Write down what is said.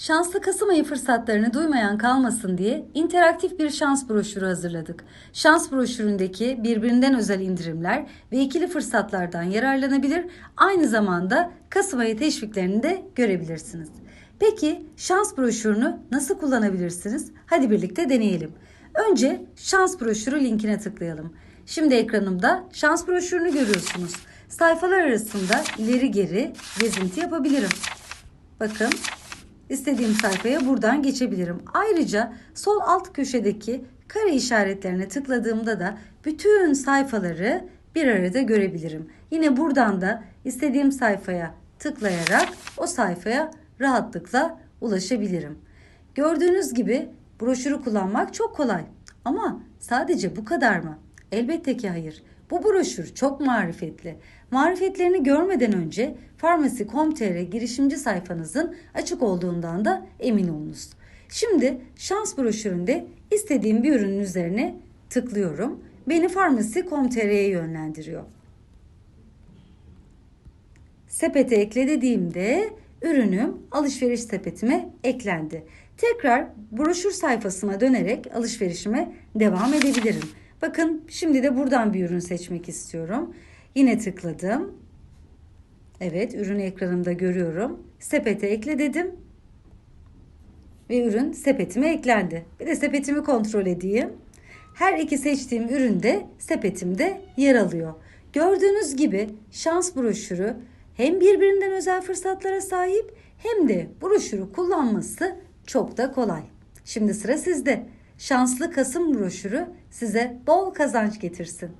Şanslı Kasım ayı fırsatlarını duymayan kalmasın diye interaktif bir şans broşürü hazırladık. Şans broşüründeki birbirinden özel indirimler ve ikili fırsatlardan yararlanabilir, aynı zamanda Kasım ayı teşviklerini de görebilirsiniz. Peki şans broşürünü nasıl kullanabilirsiniz? Hadi birlikte deneyelim. Önce şans broşürü linkine tıklayalım. Şimdi ekranımda şans broşürünü görüyorsunuz. Sayfalar arasında ileri geri gezinti yapabilirim. Bakın istediğim sayfaya buradan geçebilirim. Ayrıca sol alt köşedeki kare işaretlerine tıkladığımda da bütün sayfaları bir arada görebilirim. Yine buradan da istediğim sayfaya tıklayarak o sayfaya rahatlıkla ulaşabilirim. Gördüğünüz gibi broşürü kullanmak çok kolay. Ama sadece bu kadar mı? Elbette ki hayır. Bu broşür çok marifetli. Marifetlerini görmeden önce farmasi.com.tr girişimci sayfanızın açık olduğundan da emin olunuz. Şimdi şans broşüründe istediğim bir ürünün üzerine tıklıyorum. Beni farmasi.com.tr'ye yönlendiriyor. Sepete ekle dediğimde ürünüm alışveriş sepetime eklendi. Tekrar broşür sayfasına dönerek alışverişime devam edebilirim. Bakın şimdi de buradan bir ürün seçmek istiyorum. Yine tıkladım. Evet ürünü ekranımda görüyorum. Sepete ekle dedim. Ve ürün sepetime eklendi. Bir de sepetimi kontrol edeyim. Her iki seçtiğim ürün de sepetimde yer alıyor. Gördüğünüz gibi şans broşürü hem birbirinden özel fırsatlara sahip hem de broşürü kullanması çok da kolay. Şimdi sıra sizde. Şanslı Kasım broşürü size bol kazanç getirsin.